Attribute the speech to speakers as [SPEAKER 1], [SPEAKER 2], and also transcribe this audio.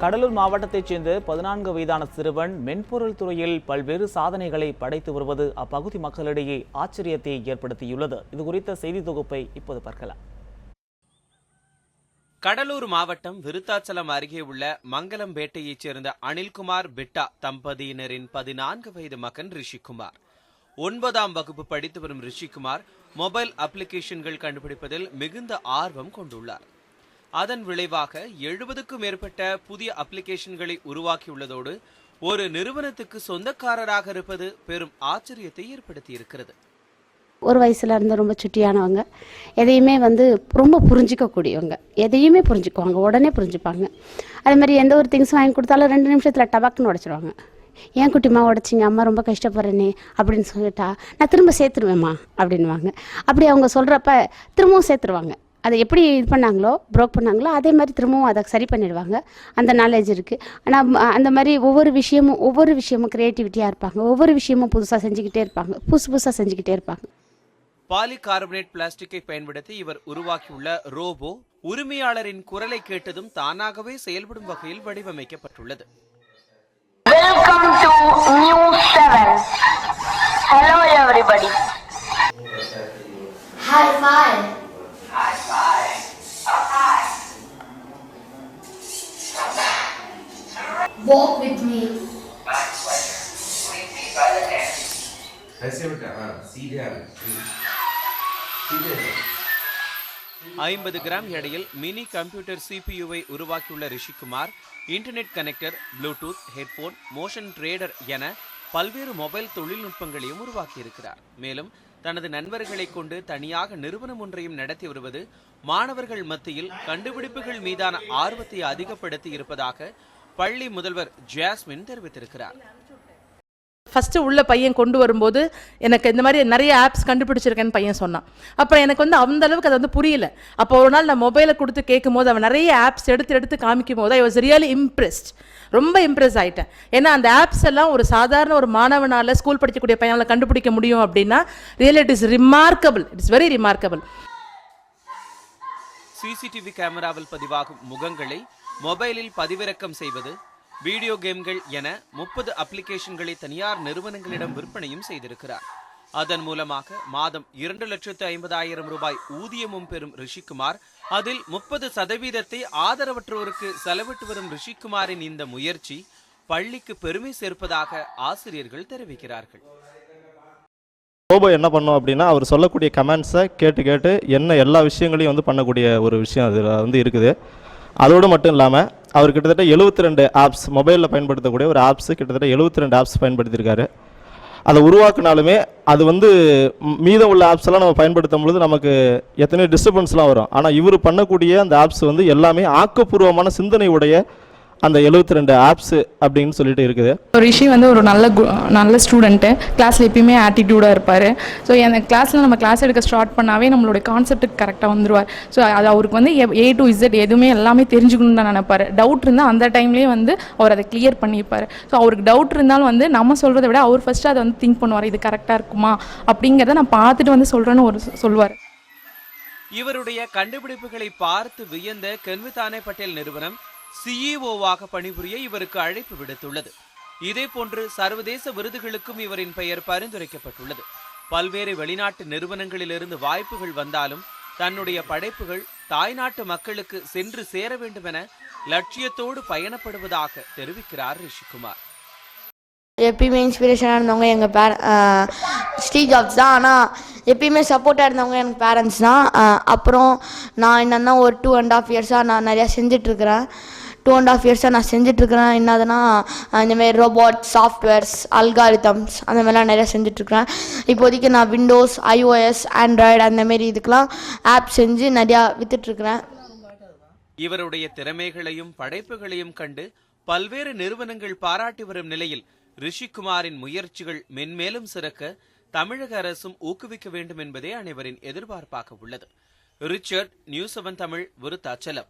[SPEAKER 1] கடலூர் மாவட்டத்தைச் சேர்ந்த பதினான்கு வயதான சிறுவன் மென்பொருள் துறையில் பல்வேறு சாதனைகளை படைத்து வருவது அப்பகுதி மக்களிடையே ஆச்சரியத்தை ஏற்படுத்தியுள்ளது. இது குறித்த செய்தி தொகுப்பை இப்போது பார்க்கலாம்.
[SPEAKER 2] கடலூர் மாவட்டம் விருத்தாச்சலம் அருகே உள்ள மங்கலம்பேட்டையைச் சேர்ந்த அனில்குமார் பிட்டா தம்பதியினரின் பதினான்கு வயது மகன் ரிஷிகுமார். ஒன்பதாம் வகுப்பு படித்து வரும் ரிஷிகுமார் மொபைல் அப்ளிகேஷன்கள் கண்டுபிடிப்பதில் மிகுந்த ஆர்வம் கொண்டுள்ளார். அதன் விளைவாக எழுபதுக்கும் மேற்பட்ட புதிய அப்ளிகேஷன்களை உருவாக்கியுள்ளதோடு ஒரு நிறுவனத்துக்கு சொந்தக்காரராக இருப்பது பெரும் ஆச்சரியத்தை ஏற்படுத்தியிருக்கிறது.
[SPEAKER 3] ஒரு வயசுல இருந்து ரொம்ப சுட்டியானவங்க எதையுமே வந்து ரொம்ப புரிஞ்சிக்கக்கூடியவங்க எதையுமே புரிஞ்சுக்குவாங்க உடனே புரிஞ்சுப்பாங்க. அதே மாதிரி எந்த ஒரு திங்ஸ் வாங்கி கொடுத்தாலும் ரெண்டு நிமிஷத்தில் டபாக்குன்னு உடச்சிருவாங்க. ஏன் குட்டிமா உடச்சிங்க? அம்மா ரொம்ப கஷ்டப்படுறேனே அப்படின்னு சொல்லிட்டா நான் திரும்ப சேர்த்துருவேம்மா அப்படின்வாங்க அப்படி அவங்க சொல்கிறப்ப திரும்பவும் சேர்த்துருவாங்க. அதை எப்படி இது பண்ணாங்களோ ப்ரோக் பண்ணாங்களோ அதே மாதிரி திரும்பவும் அதை சரி பண்ணிடுவாங்க. அந்த நாலேஜ் இருக்குது ஆனால் அந்த மாதிரி ஒவ்வொரு விஷயமும் ஒவ்வொரு விஷயமும் க்ரியேட்டிவிட்டியாக இருப்பாங்க. ஒவ்வொரு விஷயமும் புதுசாக செஞ்சுக்கிட்டே இருப்பாங்க. புதுசு புதுசாக செஞ்சுக்கிட்டே இருப்பாங்க.
[SPEAKER 2] பாலிகார்பனேட் பிளாஸ்டிக்கை பயன்படுத்தி இவர் உருவாக்கியுள்ள ரோபோ உரிமையாளரின் குரலை கேட்டதும் தானாகவே செயல்படும் வகையில் வடிவமைக்கப்பட்டுள்ளது.
[SPEAKER 4] Welcome to News
[SPEAKER 5] Walk with me.
[SPEAKER 6] My pleasure. Lead me by the hand.
[SPEAKER 2] ஐம்பது கிராம் எடையில் மினி கம்ப்யூட்டர் சிபியுவை உருவாக்கியுள்ள Rishikumar internet connector Bluetooth headphone motion trader என பல்வேறு மொபைல் தொழில்நுட்பங்களையும் உருவாக்கியிருக்கிறார் மேலும் தனது நண்பர்களை கொண்டு தனியாக நிறுவனம் ஒன்றையும் நடத்தி வருவது மாணவர்கள் மத்தியில் கண்டுபிடிப்புகள் மீதான ஆர்வத்தை அதிகப்படுத்தி இருப்பதாக பள்ளி முதல்வர் ஜாஸ்மின் தெரிவித்திருக்கிறார்.
[SPEAKER 7] ஃபஸ்ட்டு உள்ள பையன் கொண்டு வரும்போது எனக்கு இந்த மாதிரி நிறைய ஆப்ஸ் கண்டுபிடிச்சிருக்கேன்னு பையன் சொன்னான். அப்போ எனக்கு வந்து அந்த அளவுக்கு அது வந்து புரியல. அப்போ ஒரு நாள் நான் மொபைலை கொடுத்து கேட்கும் போது அவன் நிறைய ஆப்ஸ் எடுத்து எடுத்து காமிக்கும் போது ஐ வாஸ் ரியலி இம்ப்ரெஸ்ட் ரொம்ப இம்ப்ரெஸ் ஆயிட்டேன். ஏன்னா அந்த ஆப்ஸ் எல்லாம் ஒரு சாதாரண ஒரு மாணவனால ஸ்கூல் படிக்கக்கூடிய பையனால கண்டுபிடிக்க முடியும் அப்படின்னா real it is remarkable it's very remarkable
[SPEAKER 2] CCTV கேமராவில் பதிவாகும் முகங்களை மொபைலில் பதிவிறக்கம் செய்வது வீடியோ கேம்கள் என முப்பது அப்ளிகேஷன்களை தனியார் நிறுவனங்களிடம் விற்பனையும் செய்திருக்கிறார். அதன் மூலமாக மாதம் இரண்டு லட்சத்து ஐம்பதாயிரம் ரூபாய் ஊதியமும் பெறும் ரிஷிகுமார் அதில் முப்பது சதவீதத்தை ஆதரவற்றோருக்கு செலவிட்டு வரும் ரிஷிகுமாரின் இந்த முயற்சி பள்ளிக்கு பெருமை சேர்ப்பதாக ஆசிரியர்கள் தெரிவிக்கிறார்கள்.
[SPEAKER 8] ரோபோ என்ன பண்ணும் அப்படின்னா அவர் சொல்லக்கூடிய கமெண்ட்ஸை கேட்டு கேட்டு என்ன எல்லா விஷயங்களையும் வந்து பண்ணக்கூடிய ஒரு விஷயம் அதில் வந்து இருக்குது. அதோடு மட்டும் இல்லாமல் அவர் கிட்டத்தட்ட 72 ரெண்டு ஆப்ஸ் மொபைலில் பயன்படுத்தக்கூடிய ஒரு ஆப்ஸ் கிட்டத்தட்ட 72 ரெண்டு ஆப்ஸ் பயன்படுத்தியிருக்காரு. அதை உருவாக்குனாலுமே அது வந்து மீதம் உள்ள ஆப்ஸ் எல்லாம் நம்ம பயன்படுத்தும் பொழுது நமக்கு எத்தனையோ டிஸ்டர்பன்ஸ்லாம் வரும். ஆனால் இவர் பண்ணக்கூடிய அந்த ஆப்ஸ் வந்து எல்லாமே ஆக்கப்பூர்வமான சிந்தனை உடைய அந்த 72 ரெண்டு ஆப்ஸ் அப்படின்னு சொல்லிட்டு இருக்குது.
[SPEAKER 9] ரிஷி வந்து ஒரு நல்ல கு- நல்ல ஸ்டூடெண்ட்டு கிளாஸில் எப்பயுமே ஆட்டிடியூடாக இருப்பார். ஸோ அந்த கிளாஸில் நம்ம கிளாஸ் எடுக்க ஸ்டார்ட் பண்ணாவே நம்மளோட கான்செப்ட்டுக்கு கரெக்டாக வந்துருவார். ஸோ அது அவருக்கு வந்து ஏ டு இசட் எதுவுமே எல்லாமே தெரிஞ்சுக்கணும்னு தான் நினைப்பார். டவுட் இருந்தால் அந்த டைம்லேயே வந்து அவர் அதை கிளியர் பண்ணியிருப்பார் ஸோ அவருக்கு டவுட் இருந்தாலும் வந்து நம்ம சொல்கிறத விட அவர் ஃபஸ்ட்டு அதை வந்து திங்க் பண்ணுவார். இது கரெக்டாக இருக்குமா? அப்படிங்கிறத நான் பார்த்துட்டு வந்து சொல்கிறேன்னு ஒரு சொல்லுவார்
[SPEAKER 2] இவருடைய கண்டுபிடிப்புகளை பார்த்து வியந்த கென்விதானே பட்டேல் நிறுவனம் சிஇஓவாக பணிபுரிய இவருக்கு அழைப்பு விடுத்துள்ளது. இதேபோன்று சர்வதேச விருதுகளுக்கும் இவரின் பெயர் பரிந்துரைக்கப்பட்டுள்ளது. பல்வேறு வெளிநாட்டு நிறுவனங்களிலிருந்து வாய்ப்புகள் வந்தாலும் தன்னுடைய படைப்புகள் தாய்நாட்டு மக்களுக்கு சென்று சேர வேண்டுமென லட்சியத்தோடு பயணப்படுவதாக தெரிவிக்கிறார் ரிஷிகுமார்.
[SPEAKER 5] எப்பயுமே இன்ஸ்பிரேஷனாக இருந்தவங்க எங்கள் பேர ஸ்டீவ் ஜாப்ஸ் தான். ஆனால் எப்பயுமே சப்போர்ட்டாக இருந்தவங்க எனக்கு பேரண்ட்ஸ் தான். அப்புறம் நான் என்னன்னா ஒரு டூ அண்ட் ஆஃப் இயர்ஸாக நான் நிறையா செஞ்சிட்ருக்கிறேன் டூ அண்ட் ஆஃப் இயர்ஸாக நான் செஞ்சிட்ருக்கிறேன். என்னதுன்னா இந்தமாரி ரோபோட் சாஃப்ட்வேர்ஸ் அல்காரிதம்ஸ் அந்த மாதிரிலாம் நிறையா செஞ்சிட்ருக்கிறேன். இப்போதைக்கு நான் விண்டோஸ் ஐஓஎஸ் ஆண்ட்ராய்டு அந்தமாரி இதுக்கெலாம் ஆப் செஞ்சு நிறையா விற்றுட்ருக்கிறேன்
[SPEAKER 2] இவருடைய திறமைகளையும் படைப்புகளையும் கண்டு பல்வேறு நிறுவனங்கள் பாராட்டி வரும் நிலையில் ரிஷிகுமாரின் முயற்சிகள் மென்மேலும் சிறக்க தமிழக அரசும் ஊக்குவிக்க வேண்டும் என்பதே அனைவரின் எதிர்பார்ப்பாக உள்ளது. Richard news seven Tamil Virudhachalam.